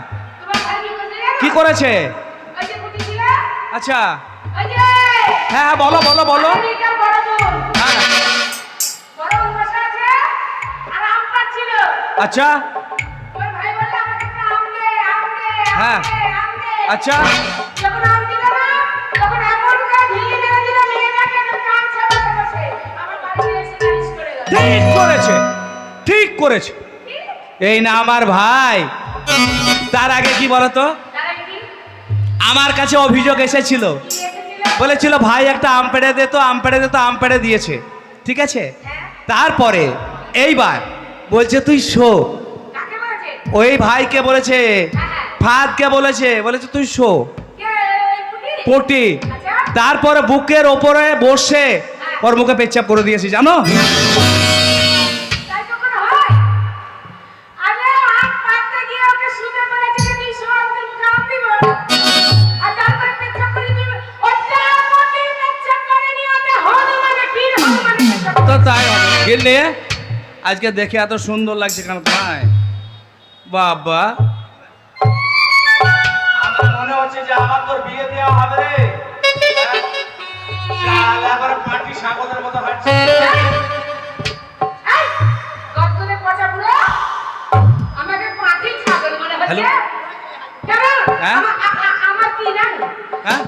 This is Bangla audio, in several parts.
মেয়েটাকে একদম কান হ্যাঁ বসে। বলো বলো এসে আচ্ছা। হ্যাঁ। আচ্ছা। ঠিক করেছে। ঠিক করেছে। এই না আমার ভাই। তার আগে কি বলতো আমার কাছে অভিযোগ এসেছিল বলেছিল, ভাই, একটা আম পেড়ে দে তো, আম পেড়ে দে তো, আম পেড়ে দিয়েছে ঠিক আছে। তারপরে এইবার বলছে, তুই শো ওই ভাইকে বলেছে হ্যাঁ। বলেছে বলেছে, তুই শো পুটি? তারপরে বুকের ওপরে বসে ওর মুখে পেচ্ছাপ করে দিয়েছি, জানো তো তাই হবে গেলে আজকে দেখে এত সুন্দর লাগছে কেন তাই বাবা মনে হচ্ছে যে আমার তোর বিয়ে দেওয়া হবে রে পার্টি স্বাগতের মতো হাঁটছে এই, গর্দনে পচা বুড়ো, আমাকে পাঁঠি ছাগল হচ্ছে? হ্যালো? কেন? হ্যাঁ? আমার কি জানো? হ্যাঁ?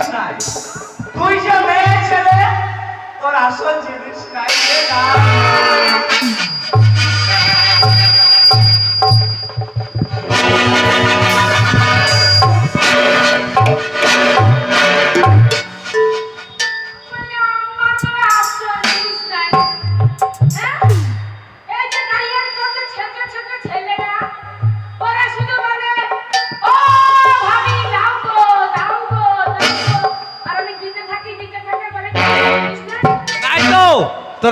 জিনিস নাই। তুই যে মেয়ে ছেলে তোর আসল জিনিস নাই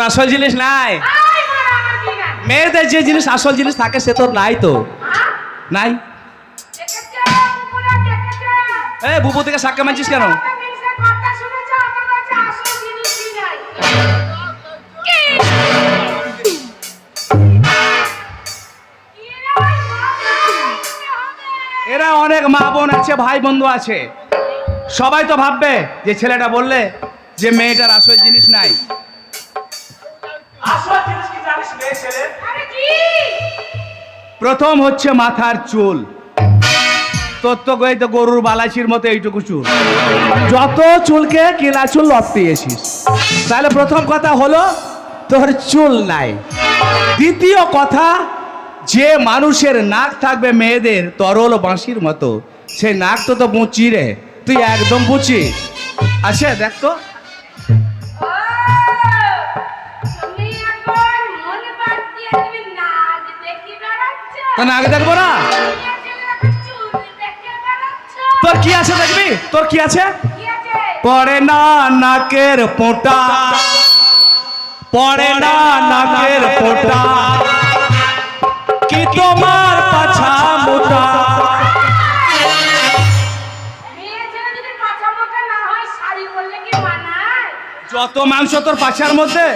আসল জিনিস নাই? মেয়েদের যে জিনিস আসল জিনিস থাকে, সে তোর নাই তো? নাই বুবু থেকে সাক্কা মানছিস কেন। এরা অনেক মা বোন আছে, ভাই বন্ধু আছে সবাই তো ভাববে, যে ছেলেটা বললে যে মেয়েটার আসল প্রথম হচ্ছে মাথার চুল। তোর তো তো গরুর বালাচির মতো এইটুকু চুল। যত চুলকে কিলা চুল লপটিয়েছিস তাহলে প্রথম কথা হলো তোর চুল নাই। দ্বিতীয় কথা, যে মানুষের নাক থাকবে মেয়েদের তরল বাঁশির মতো, সেই নাক তো তো বুচি রে, তুই একদম বুচি আছে দেখ তো। তো নাক দেখব না? তোর কি আছে দেখবি তোর কি আছে পড়ে না নাকের পোটা পড়ে না নাকের পোটা কি তোমার পাছা মোটা না? যত মাংস তোর পাছার মধ্যে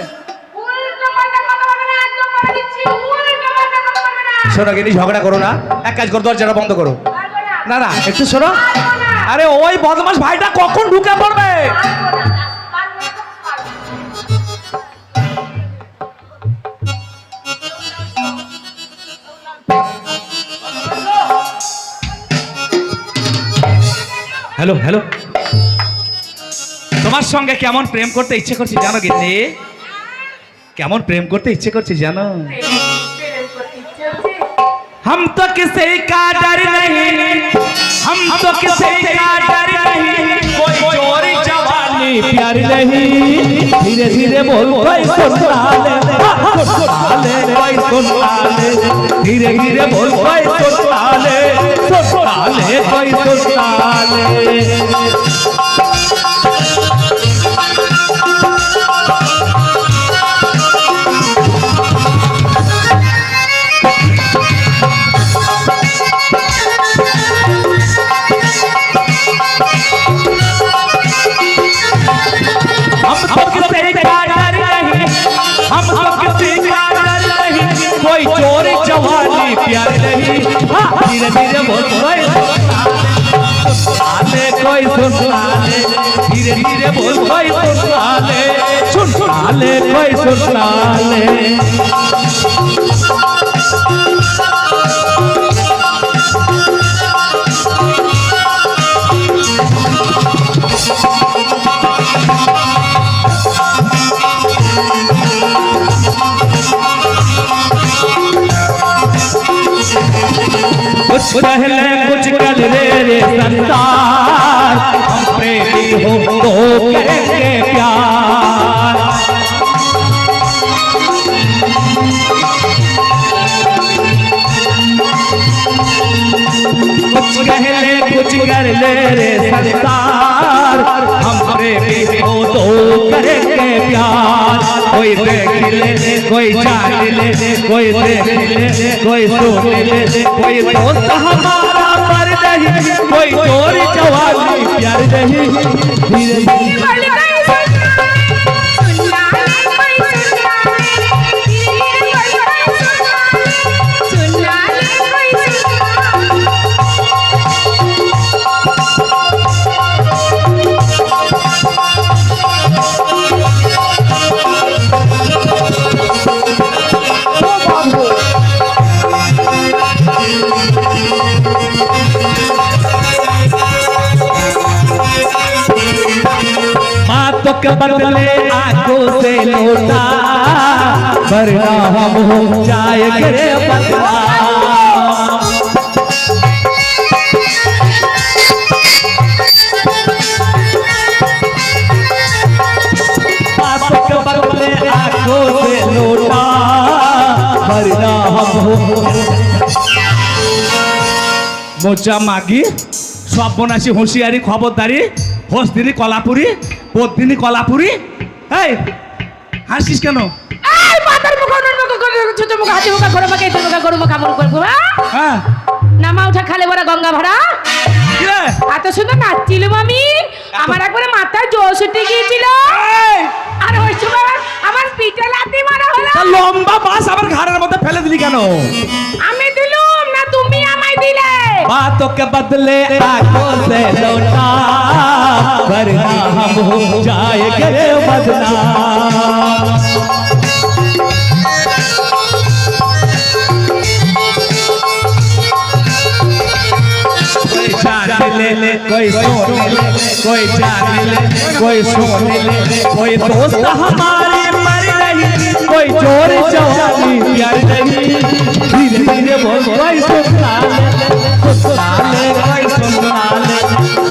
বলবে না। শোনো কিন্তু ঝগড়া করো না এক কাজ করো, দরজাটা বন্ধ করো না না। একটু শোনো আরে ওই বদমাস ভাইটা কখন ঢুকে পড়বে। হ্যালো হ্যালো তোমার সঙ্গে কেমন প্রেম করতে ইচ্ছে করছে জানো গিন্নি কেমন প্রেম করতে ইচ্ছে করছে জানো हम तो किसी का डर नहीं। हम तो किसी का डर नहीं। कोई चोरी जवानी प्यार नहीं। धीरे धीरे बोल कोई सुन ले कोई सुन ले धीरे धीरे बोल कोई सुन ले सुन ले कोई सुन ले। पहले कुछ कल रे रे संसार। हम प्रेमी हो तो करेंगे प्यार। कुछ कहले कुछ कर ले रे संसार। हम प्रेमी हो तो करेंगे प्यार कोई देख ले कोई जान ले कोई देख ले कोई सुन ले कोई दोस्त हमारा पर नहीं कोई चोरी जवानी प्यार नहीं धीरे धीरे बदले आंखों से लौटा वरना हम हो जाएंगे बदला बातों के बदले आंखों से लौटा वरना हम हो মোচা মাগি সর্বনাশী হুঁশিয়ারি খবরদারি হস্তিনি কলাপুরি পদ্মিনী কলাপুরি? এই হাসিস কেন? এই মাথার মুখ ওনার মুখ করে ছোট মুখ হাতে মুখ ঘরে মুখ এতে মুখ গরু মুখ আমল করব হ্যাঁ? নামা উঠা খালে বড় গঙ্গা ভরা। এত সুন্দর নাচছিলাম আমি আমার একবারে মাথায় জোশ উঠে গিয়েছিল। আর ওই সময় আমার পিঠে মারা হলো। লম্বা বাস ঘাড়ের মধ্যে ফেলে দিলি কেন? আমি তুমি আমায় দিলে बातों के बदले आंखों से लौटा वरना हम हो जाएंगे बदनाम कोई जान ले ले कोई सोन ले कोई जान ले कोई सोन ले कोई दोस्त हमारे मर नहीं कोई चोर जवानी प्यार नहीं धीरे धीरे बोल कोई सुनना ले सुनना ले कोई सुनना ले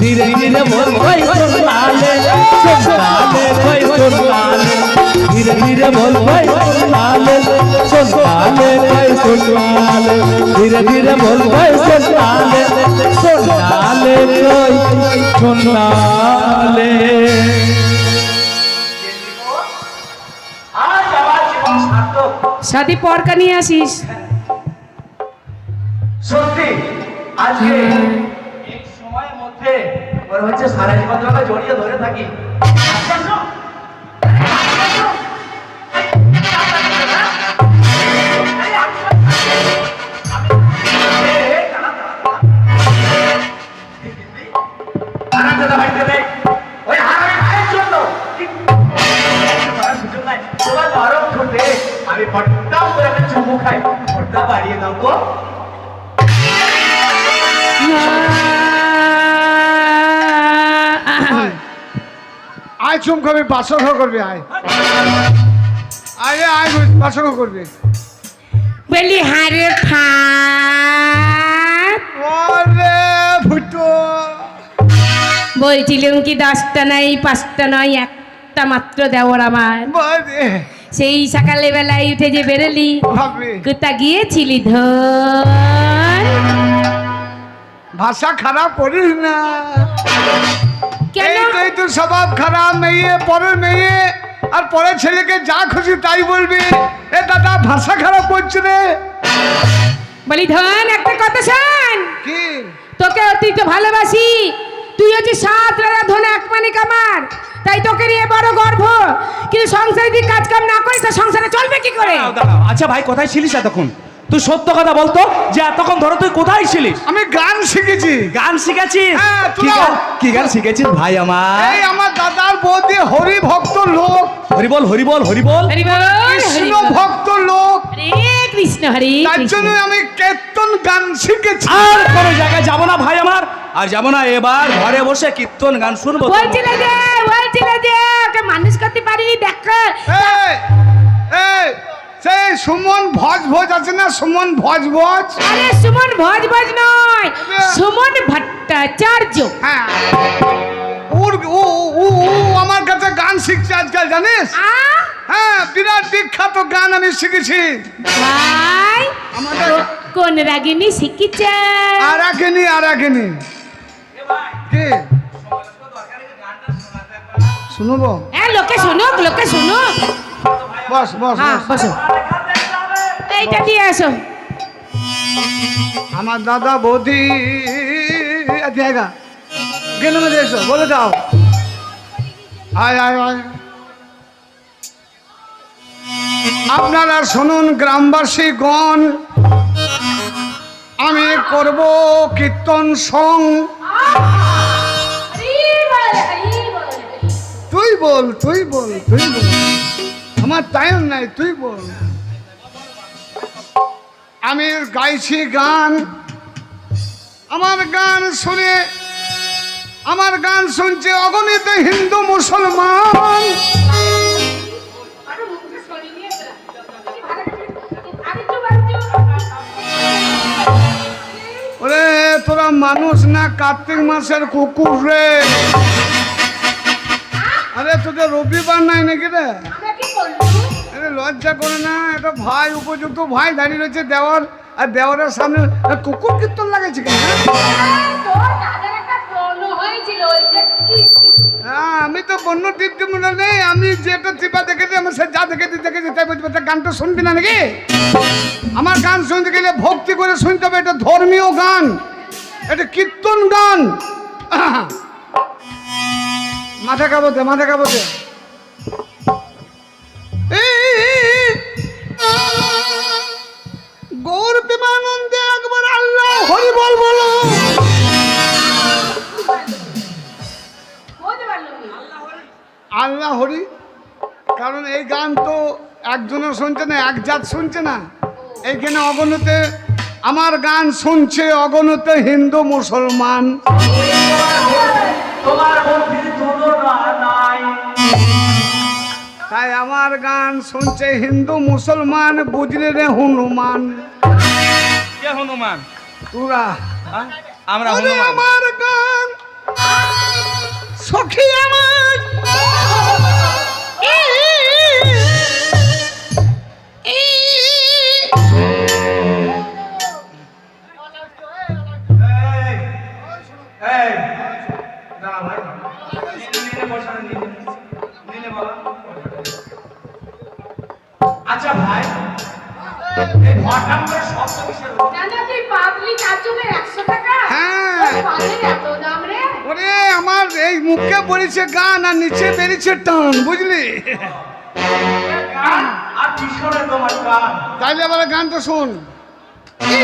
धीरे धीरे बोल कोई सुनना ले सुनना ले कोई सुनना ले धीरे धीरे बोल कोई सुनना ले सुनना ले कोई सुनना ले धीरे धीरे बोल कोई सुनना ले सुनना ले कोई सुनना ले সাথী পরকা নিয়ে আসিস। সত্যি আজকে এক সময়ের মধ্যে ওর হচ্ছে সারা জীবন জড়িয়ে ধরে থাকি। চুম খাবি বাসক করবি আয়। আয় আয় বাসক করবি। বলি হারে ফাত ওরে ফুটো বলছিলাম কি দশটা নাই পাঁচটা নয় একটা মাত্র দেওয়ার আমার। সেই সকালে বেলায় উঠে যে বেরোলি কোথা গিয়েছিলি ধন ভাষা খারাপ করিস না। কেন? তো তোর স্বভাব খারাপ মেয়ে পরের মেয়ে। আর পরের ছেলেকে যা খুশি তাই বলবি। এ দাদা ভাষা খারাপ করছে রে। বলি ধন একটা কথা শোন। কি? তোকে অতিরিক্ত ভালোবাসি। তুই হচ্ছে সাত রাজা ধন এক মানিক আমার। তাই তোকে নিয়ে বড় গর্ব। কিন্তু সংসারে যদি কাজ কাম না করিস তা সংসারে চলবে কি করে। আচ্ছা ভাই কোথায় ছিলিস এতক্ষণ? তুই সত্য কথা বলতো যে এতক্ষণ ধরে তুই কোথায় ছিলিস? আমি গান শিখেছি। গান শিখেছিস? হ্যাঁ, কি। গান কি গান শিখেছিস ভাই আমার? এই আমার দাদার বৌদি হরি ভক্ত লোক। হরি বল হরি বল হরি বল কৃষ্ণ ভক্ত লোক। হরে কৃষ্ণ হরে তার জন্য আমি কীর্তন গান শিখেছি। আর কোনো জায়গায় যাব না ভাই আমার। আর যাব না এবার ঘরে বসে কীর্তন গান শুনব। বলছিল যে বলছিল যে ওকে মানুষ করতে পারিনি দেখ। এই, এই, সেই সুমন ভজ ভজ আছে না? সুমন ভজ ভজ? আরে সুমন ভজ ভজ নয় সুমন ভট্টাচার্য। হ্যাঁ। ওর ও ও- আমার কাছে গান শিখছে আজকাল জানিস? হ্যাঁ বিরাট বিখ্যাত গান আমি শিখেছি। ভাই আমাদের কোন রাগিনী শিখিছে? আর রাখেনি আর রাখেনি কি? শুনব? হ্যাঁ লোকে শুনুক লোকে শুনুক। বস বস হ্যাঁ বসো। এইটা দিয়ে আসো? আমার দাদা বৌদি জায়গা কেন এসো বলে দাও। আয় আয় আয়। আপনারা শুনুন গ্রামবাসী গণ আমি করব কীর্তন সং। তুই বল তুই বল তুই বল। আমার টাইম নাই, তুই বল। আমি গাইছি গান। আমার গান শুনে, আমার গান শুনছে অগণিত হিন্দু মুসলমান। ওরে, তোরা মানুষ না কার্তিক মাসের কুকুর রে? আরে, তোদের রবিবার নাই নাকি রে? লজ্জা করে না এটা ভাই উপযুক্ত ভাই দাঁড়িয়ে রয়েছে দেওয়ার আর দেওয়ারের সামনে কুকুর কীর্তন লাগাইছে কেন? হ্যাঁ আমি তো বন্য টিপটি মনে নেই, আমি যেটা টিপা দেখেছি আমি সে যা দেখেছি দেখেছি, তাই বলছি তা গানটা শুনবি না নাকি? আমার গান শুনতে গেলে ভক্তি করে শুনতে হবে, এটা ধর্মীয় গান, এটা কীর্তন গান। মাথা কাবতে মাথা কাবতে গৌর প্রেমানন্দে একবার আল্লাহ হরি বল বলো। আল্লাহ হরি, কারণ এই গান তো একজনও শুনছে না, এক জাত শুনছে না। এইখানে অগণতে আমার গান শুনছে অগণতে হিন্দু মুসলমান। তোমার নাই। তাই আমার গান শুনছে হিন্দু মুসলমান বুঝলে রে হনুমান। কে হনুমান? তোরা। হ্যাঁ? আমরা আমার গান সখী আমার। আচ্ছা ভাই। এই শব্দ কিসের হলো? হ্যাঁ। ওরে আমার এই মুখে পড়েছে গান আর নিচে বেরিয়েছে টান বুঝলি? গান আর পিছনে তোমার গান। তাইলে আবার গানটা শোন। কি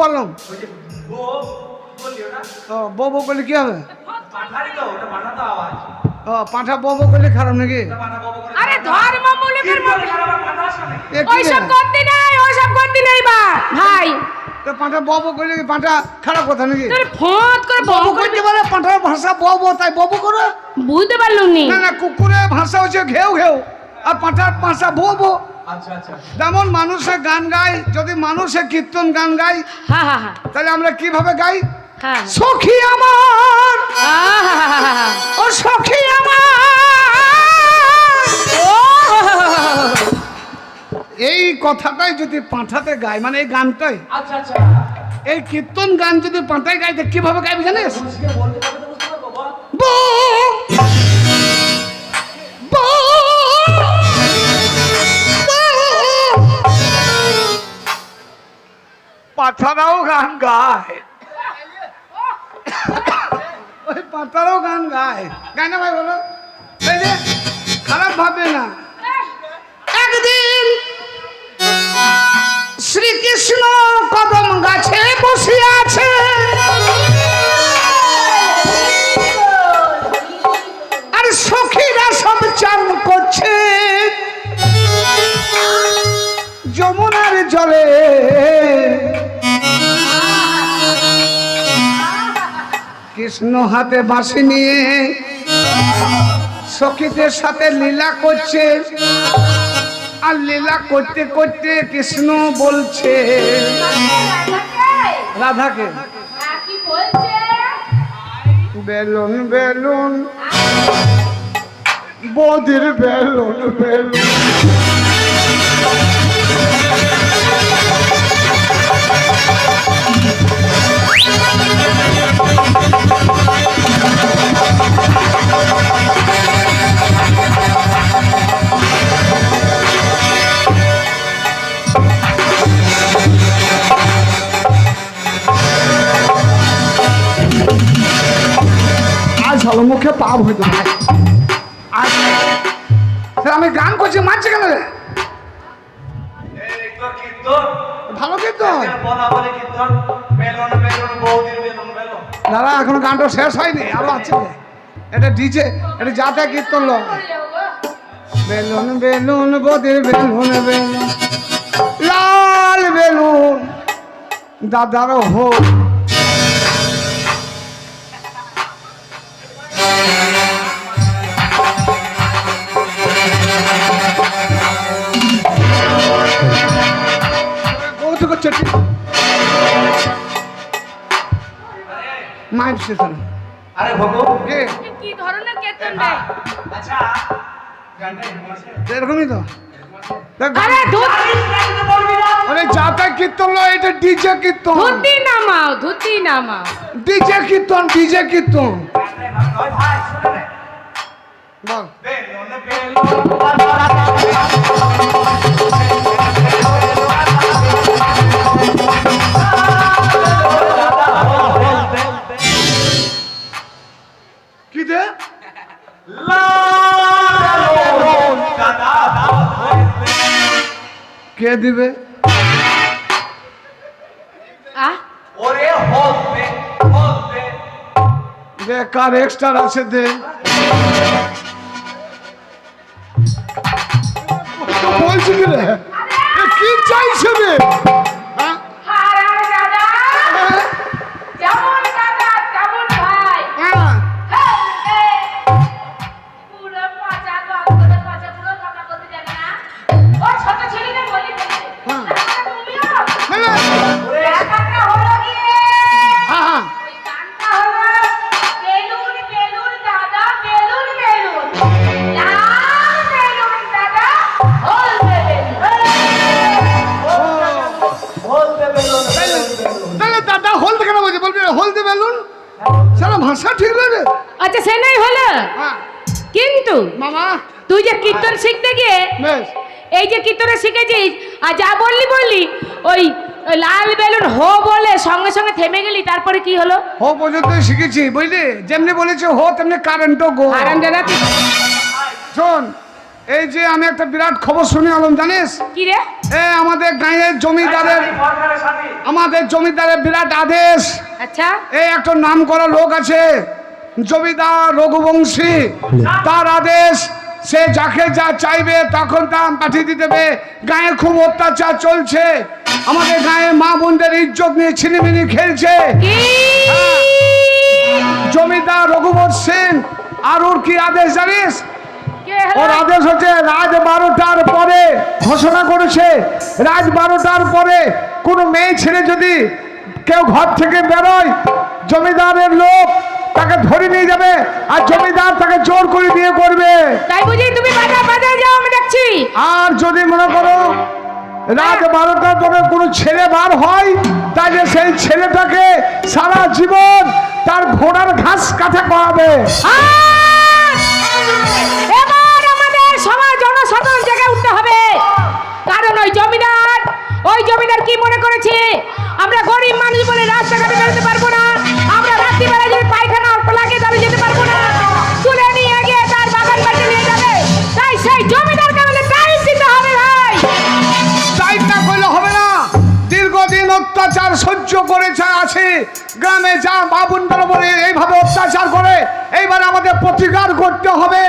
বললাম। বউ বউ করলে কি হবে? পাঠা। ও বউ বউ করলে খারাপ নাকি? ওটা পাঠা বো বো করে- আরে ধর্ম মূলকের কীর্তন গান আবার পাঠা আসবে নাকি? এ কি রে? ওইসব করতে নাই ওইসব করতে নাই বা। ভাই। তো পাঁঠা বউ বউ করলে পাঁঠা খারাপ কথা নাকি? তোর ফোঁত করে বউ বউ করতে পারে পাঁঠার ভাষা বউ বউ তাই বউ বউ করে। বুঝতে পারলুম না না কুকুরের ভাষা হচ্ছে ঘেউ ঘেউ। আর পাঁঠার বউ বউ আচ্ছা আচ্ছা। যেমন মানুষে গান গায় যদি মানুষে কীর্তন গান গাই তাহলে আমরা কীভাবে গাই? হা সখী আমার! ও সখী আমার! এই কথাটাই যদি পাঁঠাতে গাই মানে এই গানটাই। আচ্ছা এই কীর্তন গান যদি পাঁঠায় গাইতে কীভাবে গাইবে জানিস? বল! পাঠারাও গান গায়। ওই পাঠারাও গান গায়। গায় না ভাই, বলো। খারাপ ভাবে না। একদিন শ্রীকৃষ্ণ কদম গাছে বসে আছে কৃষ্ণ হাতে বাঁশি নিয়ে সখীদের সাথে লীলা করছে। আর লীলা করতে করতে কৃষ্ণ বলছে, রাধাকে। বেলুন বেলুন, বদির বেলুন বেলুন। হলো পাপ হইতো স্যার, আমি গান করছি মারছে কেন ভালো কীর্তন। দাদা এখনও গানটা শেষ হয়নি আরও আছে এটা ডিজে এটা যাতে কীর্তন লোক। বেলুন বেলুন বদির বেলুন বেলুন লাল বেলুন দাদার হো চটি মাইন্ড স্টেশন আরে ভগু কে? কি ধরনের কীর্তন দেয় আচ্ছা এরকমই তো। আরে ধুত আরে যাতা কীর্তন লয় এটা ডিজে কীর্তন। ধুতি নামাও ধুতি নামাও। DJ kirtan DJ kirtan. নয় ভাই বল কে দিবে? দে কার এক্সট্রা আছে দে। বলছি কি রে? কি চাইছে রে? হো পর্যন্তই শিখেছি বুঝলি? যেমনি বলেছে হো তেমনি কারেন্টও গো শোন এই যে আমি একটা বিরাট খবর শুনে আলম জানিস? কি রে? এ আমাদের গাঁয়ের জমিদারের আমাদের জমিদারের বিরাট আদেশ। আচ্ছা। এই একটা নাম করা লোক আছে জমিদার রঘুবংশী। তার আদেশ সে যাকে যা চাইবে তখন তা পাঠিয়ে দিতে গায়ে খুব অত্যাচার চলছে। আমাদের গায়ে মা বোনদের ইজ্জত নিয়ে ছিনিমিনি খেলছে। জমিদার রঘুবর সেন আর ওর কি আদেশ জানিস? ওর আদেশ হচ্ছে রাত বারোটার পরে ঘোষণা করেছে। রাত বারোটার পরে কোনো মেয়ে ছেলে যদি কেউ ঘর থেকে বেরোয় জমিদারের লোক তাকে ধরে নিয়ে যাবে আর জমিদার তাকে জোর করে বিয়ে করবে। তাই বুঝি তুমি বাজার বাজারে যাও আমি দেখছি। আর যদি মনে করো রাত বারোটার পরে কোনো ছেলে বার হয় তাহলে সেই ছেলেটাকে সারা জীবন তার ঘোড়ার ঘাস কাটা করাবে এবার জনসাধারণ জায়গায় উঠতে হবে। কারণ ওই জমিদার ওই জমিদার কি মনে করেছে? আমরা গরিব মানুষ বলে রাস্তাঘাটে বেরোতে পারব না। অত্যাচার করে যা আছে গ্রামে যা বাবুনরা বলে এইভাবে অত্যাচার করে এইবার আমাদের প্রতিকার করতে হবে।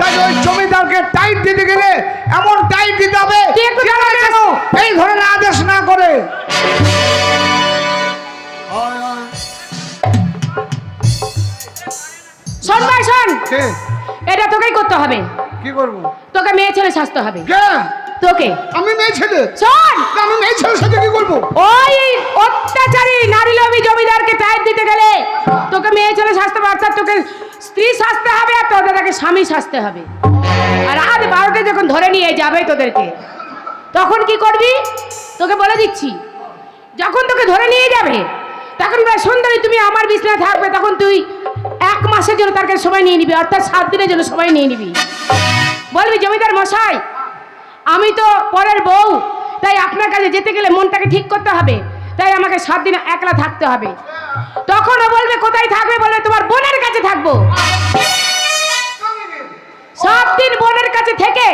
তাই ওই জমিদারকে টাইট দিতে গেলে এমন টাইট দিতে হবে এই ধরনের আদেশ না করে। শোন ভাই শোন। এটা তোকেই করতে হবে। কি করব? তোকে মেয়ে ছেলে সাজতে হবে। তোকে। আমি মেয়ে ছেলে। শোন আমি মেয়ে ছেলের সাথে কি করব? ওই অত্যাচারী নারী লোভী জমিদারকে টাইট দিতে গেলে তোকে মেয়ে ছেলে হবে অর্থাৎ তোকে স্ত্রী সাজতে হবে আর তোদের তাকে স্বামী সাজতে হবে। আর রাত বারোটে যখন ধরে নিয়ে যাবে তোদেরকে তখন কি করবি? তোকে বলে দিচ্ছি যখন তোকে ধরে নিয়ে যাবে তখন সুন্দরী তুমি আমার বিছনায় থাকবে তখন তুই এক মাসের জন্য তার কাছে সময় নিয়ে নিবি অর্থাৎ সাত দিনের জন্য সময় নিয়ে নিবি। বলবি জমিদার মশাই আমি তো পরের বউ। তাই আপনার কাছে যেতে গেলে মনটাকে ঠিক করতে হবে। তাই আমাকে সাত দিন একলা থাকতে হবে। তখন ও বলবে, কোথায় থাকবে? বলবে তোমার বোনের কাছে থাকব। সাত দিন বোনের কাছে থেকে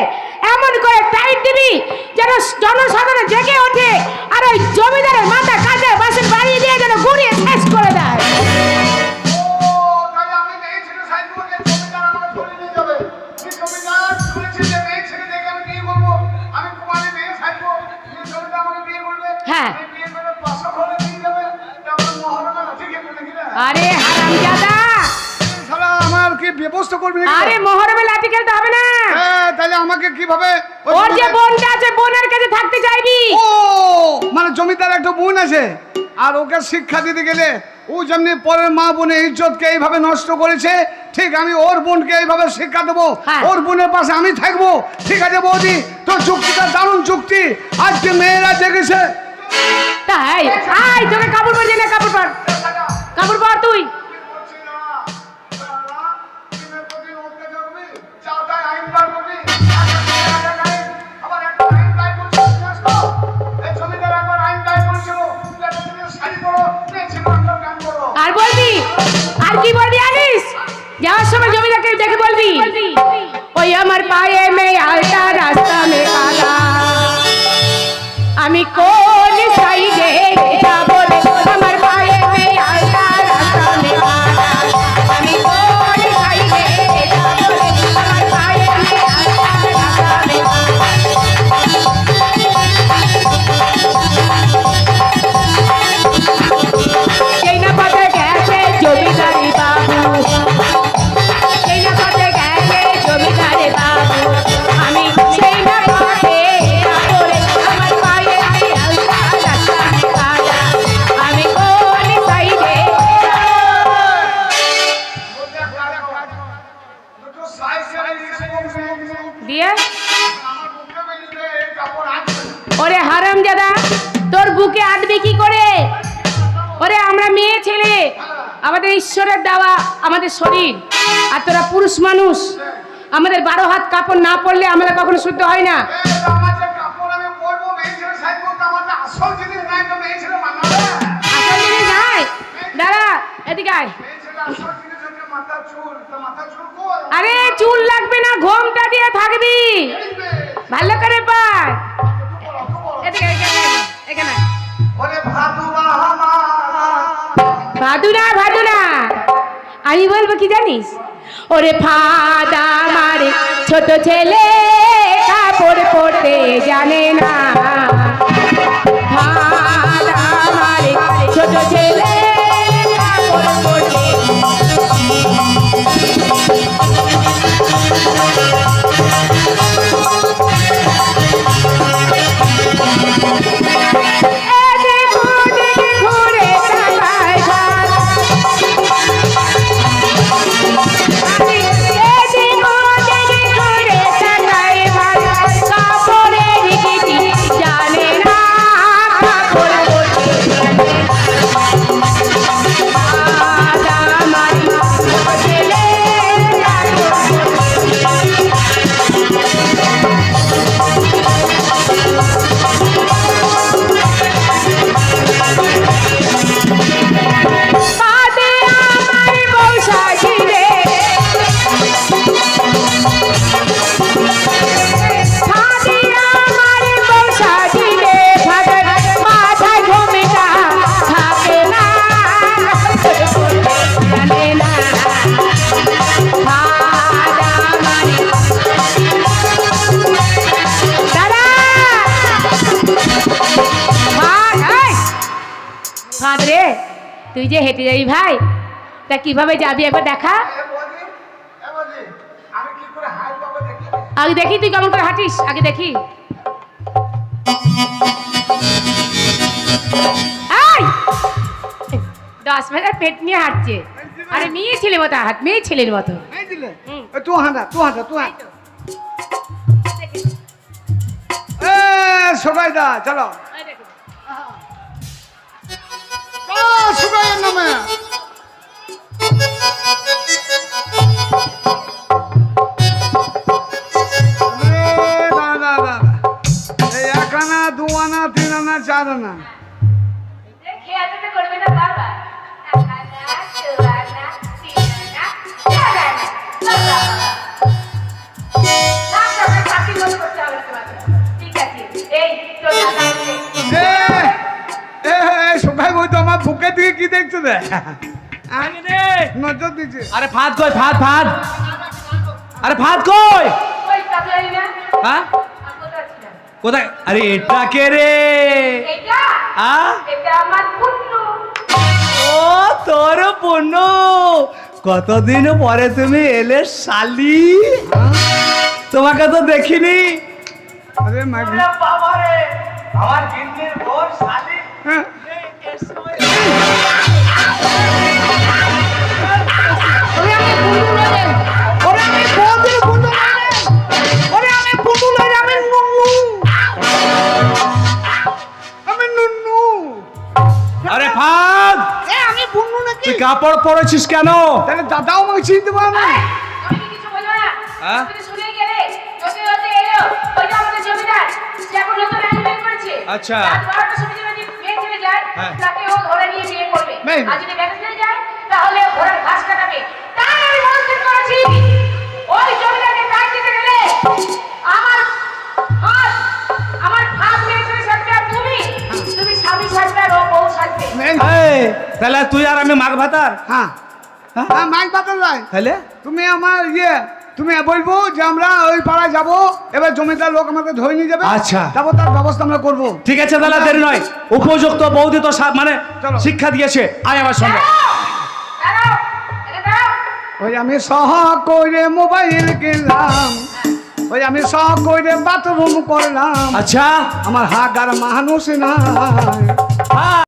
এমন করে টাইট দিবি যেন জনসাধারণ জেগে ওঠে আর ওই জমিদারের মাথা কাঁধে বাসন বাড়িয়ে দিয়ে যেন গুড়িয়ে শেষ করে দেয়। হ্যাঁ। আরে হারামজাদা শালা আমার কি ব্যবস্থা করবি নাকি? আরে মহরমে লাঠি খেলতে হবে না। হ্যাঁ, তাহলে আমাকে কীভাবে ওর যে বোনটা আছে বোনের কাছে থাকতে চাইবি। ও মানে জমিদার একটা বোন আছে। আর ওকে শিক্ষা দিতে গেলে ও যেমনি পরের মা বোনের ইজ্জতকে এইভাবে নষ্ট করেছে ঠিক আমি ওর বোনকে এইভাবে শিক্ষা দেবো। হ্যাঁ। ওর বোনের পাশে আমি থাকব। ঠিক আছে বৌদি তোর যুক্তিটা দারুণ চুক্তি আজকে মেয়েরা জেগেছে তাই? আয়, তোকে কাপড় পর না কাপড় পর। কাপড় পর তুই। আর বলবি? আর কি বলবি জানিস? যাওয়ার সময় জমিদারকে দেখে বলবি? ওই আমার পায়ে মে আলতা রাস্তা মে আমি কোন সাইডে যাব আমাদের শরীর আর তোরা পুরুষ মানুষ আমাদের বারো হাত কাপড় না পরলে আমরা কখনো শুদ্ধ হয় না। আসল জিনিস দাদা এদিকে আয়। আরে চুল লাগবে না ঘোমটা দিয়ে থাকবি। ভালো করে পায়। ভাদু না ভাদু না আমি বলব কি জানিস? ওরে ফাদা মারে ছোট ছেলে, কাপড় পরতে জানে না। ছেলে এদিক ওদিক ফাঁদ রে তুই যে হেঁটে যাবি ভাই তা কীভাবে যাবি একবার দেখা? আগে দেখি তুই কেমন করে হাঁটিস আগে দেখি! দশ মেজার পেট নিয়ে হাঁটছে। আরে মেয়ে ছেলে মতো হাট মেয়ে ছেলের মতো। তুই হাঁটা তুই হাঁটা তুই হাঁটা। সবাই দা চলো। সুগাইয়ের নামে এ, দাঁড়া, দাঁড়া, দাঁড়া। এই এক আনা দু আনা তিন আনা চার আনা খেয়ালটা করবে রে। নজর দিচ্ছে আরে ফাঁদ কই ফাঁদ ফাঁদ। আরে ফাঁদ কই? হ্যাঁ? কোথায়? আরে এটা কে রে? এটা? আ? এটা আমার পুন্নু। ও তোর পণ্য। কতদিন পরে তুমি এলে শালি? তোমাকে তো দেখিনি। আরে মাইক বাবা রে আমার শালি। হ্যাঁ। আরে ফাঁদ এ আমি নাকি তুই কাপড় পরেছিস কেন তাহলে দাদাও আমাকে চিনতে পারে না কিছু? হ্যাঁ? তুমি গেলে। নতুন নতুন এলো। ওই আমাদের জমিদার, এখন নতুন আইন করেছে। আচ্ছা। সময় যদি মেয়ে ছেলে যায়। তাকে ও ধরে নিয়ে বিয়ে করবে। আর যদি বেটা যায়, তাহলে ঘোড়ার ঘাস কাটাবে। তাই আমি মনস্থির করেছি, ওই জমিদারকে কাজ দিতে গেলে আমার হাত, আমার হাত মেয়ে ছেলে সাজবে আর তুমি, তুমি স্বামী সাজবে আর ও বউ সাজবে। তাহলে তুই আর আমি মাঘ ভাতার হ্যাঁ হ্যাঁ? হ্যাঁ যায় তাহলে তুমি আমার ইয়ে তুমি বলব যে আমরা ওই পাড়ায় যাব এবার জমিদার লোক আমাকে ধরে নিয়ে যাবে আচ্ছা। তারপর তার ব্যবস্থা আমরা করব। ঠিক আছে তাহলে দেরি নয়। উপযুক্ত বৌদি তো মানে চলো। শিক্ষা দিয়েছে। আয় আমার সঙ্গে। ওই আমি সহ করে মোবাইল কিনলাম ওই আমি সহ করে বাথরুম করলাম। আচ্ছা। আমার হাগার মানুষ হ্যাঁ